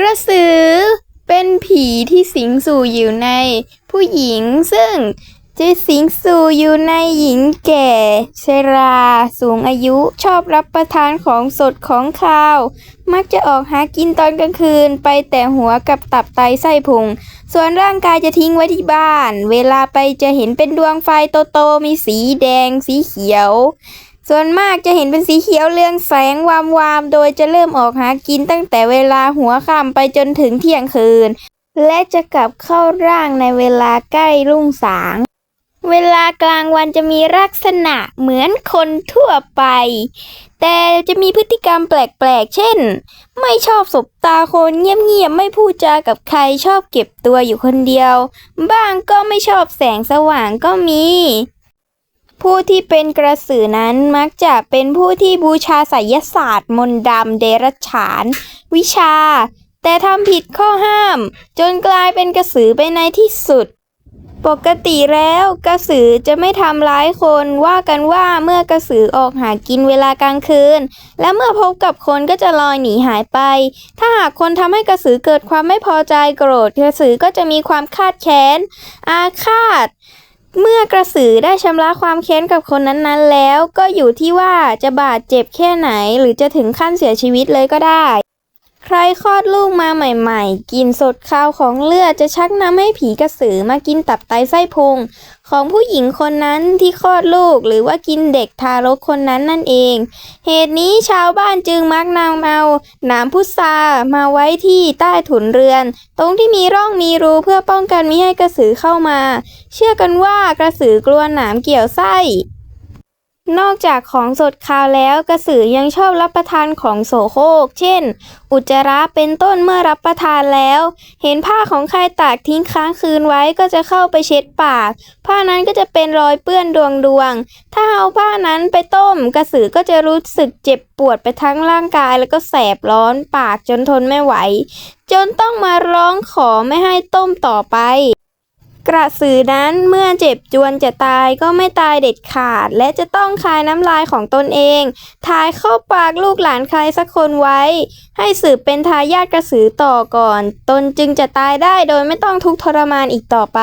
กระสือ เป็นผีที่สิงสู่อยู่ในผู้หญิงซึ่งจะสิงสู่อยู่ในหญิงแก่ชราสูงอายุชอบรับประทานของสดของคาว มักจะออกหากินตอนกลางคืน ไปแต่หัวกับตับไตไส้พุง ส่วนร่างกายจะทิ้งไว้ที่บ้าน เวลาไปจะเห็นเป็นดวงไฟโตๆมีสีแดงสีเขียว ส่วนมากจะเห็นเป็นสีเขียวเรืองแสงวามวามๆโดยจะเริ่มออกหากินตั้งแต่เวลาหัวค่ำไปจนถึงเที่ยงคืน และจะกลับเข้าร่างในเวลาใกล้รุ่งสาง เวลากลางวันจะมีลักษณะเหมือนคนทั่วไป แต่จะมีพฤติกรรมแปลกๆ เช่น ไม่ชอบสบตาคนเงียบๆ ไม่พูดจากับใครชอบเก็บตัวอยู่คนเดียว บ้างก็ไม่ชอบแสงสว่างก็มี ผู้ที่เป็นกระสือนั้นมักจะเป็นผู้ที่บูชาไสยศาสตร์ มนต์ดำเดรัจฉาน วิชา แต่ทำผิดข้อห้าม จนกลายเป็นกระสือไปในที่สุด ปกติแล้วกระสือจะไม่ทำร้ายคนว่ากันว่าเมื่อกระสือออกหากินเวลากลางคืน และเมื่อพบกับคนก็จะลอยหนีหายไป ถ้าหากคนทำให้กระสือเกิดความไม่พอใจโกรธ กระสือก็จะมีความคาดแค้น อาฆาต เมื่อกระสือได้ชำระความแค้นกับคนนั้นๆ แล้ว ก็อยู่ที่ว่าจะบาดเจ็บแค่ไหน หรือจะถึงขั้นเสียชีวิตเลยก็ได้ ใครคลอดลูกมาใหม่ๆ กินสดคาวของเลือดจะชักนำให้ผีกระสือมากินตับไตไส้พุงของผู้หญิงคนนั้นที่คลอดลูกหรือว่ากินเด็กทารกคนนั้นนั่นเอง เหตุนี้ชาวบ้านจึงมักนำเอาหนามพุทรามาไว้ที่ใต้ถุนเรือน ตรงที่มีร่องมีรูเพื่อป้องกันมิให้กระสือเข้ามา เชื่อกันว่ากระสือกลัวหนามเกี่ยวไส้ นอกจากของสดคาวแล้วกระสือยังชอบรับประทานของโสโครกเช่น อุจจาระเป็นต้นเมื่อรับประทานแล้ว เห็นผ้าของใครตากทิ้งค้างคืนไว้ก็จะเข้าไปเช็ดปาก ผ้านั้นก็จะเป็นรอยเปื้อนดวงดวง ถ้าเอาผ้านั้นไปต้ม กระสือก็จะรู้สึกเจ็บปวดไปทั้งร่างกายแล้วก็แสบร้อนปากจนทนไม่ไหว จนต้องมาร้องขอไม่ให้ต้มต่อไป กระสือนั้นเมื่อเจ็บจวนจะตายก็ไม่ตายเด็ดขาด และจะต้องคายน้ำลายของตนเอง ทายเข้าปากลูกหลานใครสักคนไว้ ให้สืบเป็นทายาทกระสือต่อก่อน ตนจึงจะตายได้โดยไม่ต้องทุกข์ทรมานอีกต่อไป